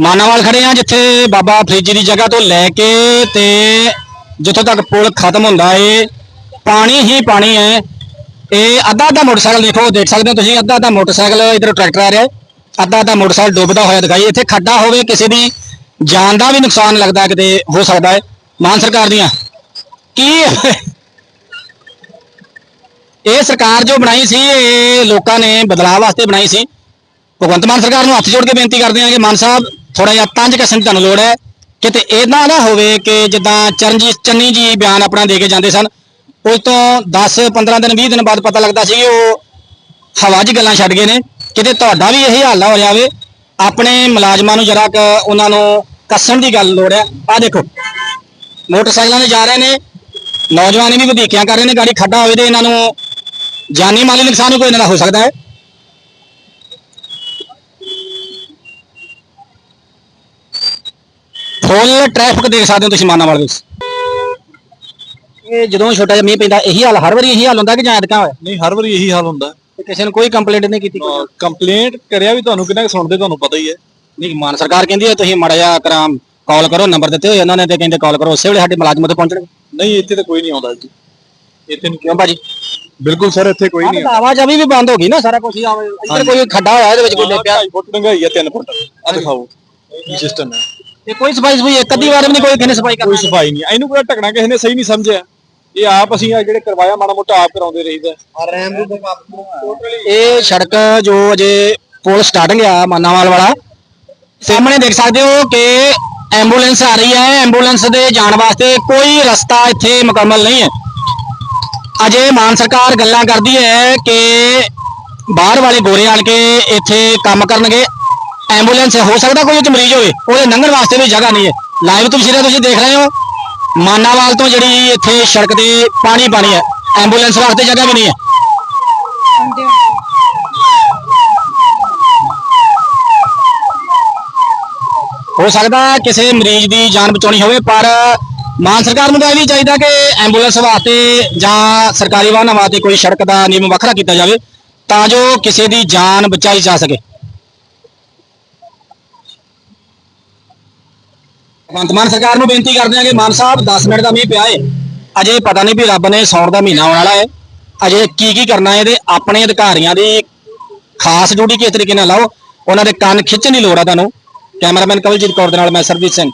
ਮਾਨਾਵਾਲ ਖੜੇ ਆ ਜਿੱਥੇ ਬਾਬਾ ਫਰੀਜੀ ਦੀ ਜਗ੍ਹਾ ਤੋਂ ਲੈ ਕੇ ਤੇ ਜਿੱਥੋਂ ਤੱਕ ਪੁਲ ਖਤਮ ਹੁੰਦਾ ਏ, ਪਾਣੀ ਹੀ ਪਾਣੀ ਹੈ ਇਹ ਅੱਧਾ ਅੱਧਾ ਮੋਟਰਸਾਈਕਲ ਦੇਖੋ, ਦੇਖ ਸਕਦੇ ਹੋ ਤੁਸੀਂ, ਅੱਧਾ ਅੱਧਾ ਮੋਟਰਸਾਈਕਲ ਇਧਰ ਟਰੈਕਟਰ ਆ ਰਿਹਾ। ਅੱਧਾ ਅੱਧਾ ਮੋਟਰਸਾਈਕਲ ਡੁੱਬਦਾ ਹੋਇਆ ਦਿਖਾਈ। ਇੱਥੇ ਖੱਡਾ ਹੋਵੇ, ਕਿਸੇ ਦੀ ਜਾਨ ਦਾ ਵੀ ਨੁਕਸਾਨ ਲੱਗਦਾ ਕਿਤੇ ਹੋ ਸਕਦਾ ਹੈ ਮਾਨ ਸਰਕਾਰ ਦੀਆਂ। ਕੀ ਇਹ ਸਰਕਾਰ ਜੋ ਬਣਾਈ ਸੀ, ਇਹ ਲੋਕਾਂ ਨੇ ਬਦਲਾਅ ਵਾਸਤੇ ਬਣਾਈ ਸੀ। ਭਗਵੰਤ ਮਾਨ ਸਰਕਾਰ ਨੂੰ ਹੱਥ ਜੋੜ ਕੇ ਬੇਨਤੀ ਕਰਦੇ ਹਾਂ ਕਿ ਮਾਨ ਸਾਹਿਬ ਥੋੜਾ ਜਿਹਾ ਤੰਜ ਕਸਣ ਦੀ ਤੁਹਾਨੂੰ ਲੋੜ ਹੈ। ਕਿਤੇ ਇਦਾਂ ਨਾ ਹੋਵੇ ਕਿ ਜਿੱਦਾਂ ਚਰਨਜੀਤ ਚੰਨੀ ਜੀ ਬਿਆਨ ਆਪਣਾ ਦੇ ਕੇ ਜਾਂਦੇ ਸਨ। ਉਸ ਤੋਂ 10 15 ਦਿਨ 20 ਦਿਨ ਬਾਅਦ ਪਤਾ ਲੱਗਦਾ ਸੀ ਕਿ ਉਹ ਹਵਾ 'ਚ ਗੱਲਾਂ ਛੱਡ ਗਏ ਨੇ। ਕਿਤੇ ਤੁਹਾਡਾ ਵੀ ਇਹੀ ਹਾਲ ਨਾ ਹੋ ਜਾਵੇ। ਆਪਣੇ ਮੁਲਾਜ਼ਮਾਂ ਨੂੰ ਜਰਾ ਉਹਨਾਂ ਨੂੰ ਕੱਸਣ ਦੀ ਗੱਲ ਲੋੜ ਹੈ। ਆ ਦੇਖੋ, ਮੋਟਰਸਾਈਕਲਾਂ ਤੇ ਜਾ ਰਹੇ ਨੇ। ਨੌਜਵਾਨ ਵੀ ਵਧੀਕੀਆਂ ਕਰ ਰਹੇ ਨੇ। ਗਾੜੀ ਖੱਡਾ ਹੋਵੇ ਤੇ ਇਹਨਾਂ ਨੂੰ ਜਾਨੀ ਮਾਲੀ ਨੁਕਸਾਨ ਵੀ ਕੋਈ ਇਹਨਾਂ ਦਾ ਹੋ ਸਕਦਾ ਹੈ। ਫੁੱਲ ਟ੍ਰੈਫਿਕ ਦੇਖ ਸਕਦੇ ਹੋ ਤੁਸੀਂ ਮਾਨਾਵਾਲ ਵਿੱਚ। ਇਹ ਜਦੋਂ ਛੋਟਾ ਜਿਹਾ ਮੀਂਹ ਪੈਂਦਾ ਇਹੀ ਹਾਲ ਹਰ ਵਾਰੀ ਇਹੀ ਹਾਲ ਹੁੰਦਾ ਕਿ ਜਾਂ ਐਤਕਾਂ ਹੋਇਆ? ਨਹੀਂ ਹਰ ਵਾਰੀ ਇਹੀ ਹਾਲ ਹੁੰਦਾ। ਤੇ ਕਿਸੇ ਨੇ ਕੋਈ ਕੰਪਲੇਂਟ ਨਹੀਂ ਕੀਤੀ ਕੰਪਲੇਂਟ ਕਰਿਆ ਵੀ ਤੁਹਾਨੂੰ ਕਿੰਨਾ ਕੁ ਸੁਣਦੇ ਤੁਹਾਨੂੰ ਪਤਾ ਹੀ ਹੈ। ਨਹੀਂ ਮਾਨ ਸਰਕਾਰ ਕਹਿੰਦੀ ਹੈ ਤੁਸੀਂ ਮਾੜਾ ਜਿਹਾ ਕਰਾਮ ਕਾਲ ਕਰੋ ਨੰਬਰ ਦਿੱਤੇ ਹੋਏ ਉਹਨਾਂ ਨੇ ਤੇ ਕਹਿੰਦੇ ਕਾਲ ਕਰੋ ਉਸੇ ਵੇਲੇ ਸਾਡੇ ਮੁਲਾਜ਼ਮ ਉੱਥੇ ਪਹੁੰਚਣਗੇ। ਨਹੀਂ ਇੱਥੇ ਤਾਂ ਕੋਈ ਨਹੀਂ ਆਉਂਦਾ ਜੀ। ਇੱਥੇ ਨਹੀਂ ਕਿਉਂ ਭਾਜੀ? ਬਿਲਕੁਲ ਸਰ ਇੱਥੇ ਕੋਈ ਨਹੀਂ ਆਵਾਜਾਈ ਵੀ ਬੰਦ ਹੋ ਗਈ ਨਾ ਸਾਰਾ ਕੁਝ ਇੱਧਰ ਕੋਈ ਖੱਡਾ ਹੋਇਆ ਇਹਦੇ ਵਿੱਚ ਕੋਈ ਡਿੱਪਿਆ 2 ਫੁੱਟ ਡੰਗਾਈ ਹੈ 3 ਫੁੱਟ। ਆ ਦਿਖਾਓ। ਕੀ ਸਿਸਟਮ ਹੈ। ਤੇ ਕੋਈ ਸਫ਼ਾਈ ਸਫ਼ਾਈ ਇੱਕ ਅੱਧੀ ਵਾਰ ਵੀ ਨਹੀਂ ਕੋਈ ਕਿਨੇ ਸਫ਼ਾਈ ਕੋਈ ਕਰਨਾ ਸਫ਼ਾਈ ਨਹੀਂ। ਇਹਨੂੰ ਕੋਈ ਢਕਣਾ ਕਿਸੇ ਨੇ ਸਹੀ ਨਹੀਂ ਸਮਝਿਆ। ਇਹ ਆਪ ਅਸੀਂ ਆ ਜਿਹੜੇ ਕਰਵਾਇਆ ਮਾੜਾ ਮੋਟਾ ਆਪ ਕਰਾਉਂਦੇ ਰਹੀਦਾ। ਇਹ ਸੜਕ ਜੋ ਅਜੇ ਪੁਲ ਸਟਾਰਟਿੰਗ ਆ ਮਾਨਾਵਾਲ ਵਾਲਾ। ਸਾਹਮਣੇ ਦੇਖ ਸਕਦੇ ਹੋ ਕਿ ਐਂਬੂਲੈਂਸ ਆ ਰਹੀ ਹੈ। ਐਂਬੂਲੈਂਸ ਦੇ ਜਾਣ ਵਾਸਤੇ ਕੋਈ ਰਸਤਾ ਇੱਥੇ ਮੁਕੰਮਲ ਨਹੀਂ ਹੈ। ਅਜੇ ਮਾਨ ਸਰਕਾਰ ਗੱਲਾਂ ਕਰਦੀ ਹੈ ਕਿ ਬਾਹਰ ਵਾਲੇ ਗੋਰੇ ਆਣ ਕੇ ਇੱਥੇ ਕੰਮ ਕਰਨਗੇ। ਐਂਬੂਲੈਂਸ ਹੋ ਸਕਦਾ ਕੋਈ ਉੱਥੇ ਮਰੀਜ਼ ਹੋਵੇ ਉਹਦੇ ਲੰਘਣ ਵਾਸਤੇ ਵੀ ਜਗ੍ਹਾ ਨਹੀਂ ਹੈ। ਲਾਈਵ ਤਸਵੀਰਾਂ ਤੁਸੀਂ ਦੇਖ ਰਹੇ ਹੋ ਮਾਨਾਵਾਲ ਤੋਂ ਜਿਹੜੀ ਇੱਥੇ ਸੜਕ ਤੇ ਪਾਣੀ ਪਾਣੀ ਹੈ ਐਂਬੂਲੈਂਸ ਵਾਸਤੇ ਜਗ੍ਹਾ ਵੀ ਨਹੀਂ ਹੈ। ਹੋ ਸਕਦਾ ਕਿਸੇ ਮਰੀਜ਼ ਦੀ ਜਾਨ ਬਚਾਉਣੀ ਹੋਵੇ ਪਰ ਮਾਨ ਸਰਕਾਰ ਨੂੰ ਤਾਂ ਇਹ ਵੀ ਚਾਹੀਦਾ ਕਿ ਐਂਬੂਲੈਂਸ ਵਾਸਤੇ ਜਾਂ ਸਰਕਾਰੀ ਵਾਹਨਾਂ ਵਾਸਤੇ ਕੋਈ ਸੜਕ ਦਾ ਨਿਯਮ ਵੱਖਰਾ ਕੀਤਾ ਜਾਵੇ ਤਾਂ ਜੋ ਕਿਸੇ ਦੀ ਜਾਨ ਬਚਾਈ ਜਾ ਸਕੇ। ਭਗਵੰਤ ਮਾਨ ਸਰਕਾਰ ਨੂੰ ਬੇਨਤੀ ਕਰਦੇ ਹਾਂ ਕਿ ਮਾਨ ਸਾਹਿਬ 10 ਮਿੰਟ ਦਾ ਮੀਂਹ ਪਿਆ ਏ। ਅਜੇ ਪਤਾ ਨਹੀਂ ਵੀ ਰੱਬ ਨੇ ਸੌਣ ਦਾ ਮਹੀਨਾ ਆਉਣ ਵਾਲਾ ਏ। ਅਜੇ ਕੀ ਕੀ ਕਰਨਾ ਹੈ ਤੇ ਆਪਣੇ ਅਧਿਕਾਰੀਆਂ ਦੀ ਖਾਸ ਡਿਊਟੀ ਕਿਸ ਤਰੀਕੇ ਨਾਲ ਲਾਓ। ਉਹਨਾਂ ਦੇ ਕੰਨ ਖਿੱਚਣ ਦੀ ਲੋੜ ਆ ਤੁਹਾਨੂੰ। ਕੈਮਰਾਮੈਨ ਕਵਲਜੀਤ ਕੌਰ ਦੇ ਨਾਲ ਮੈਂ ਸਰਬਜੀਤ ਸਿੰਘ।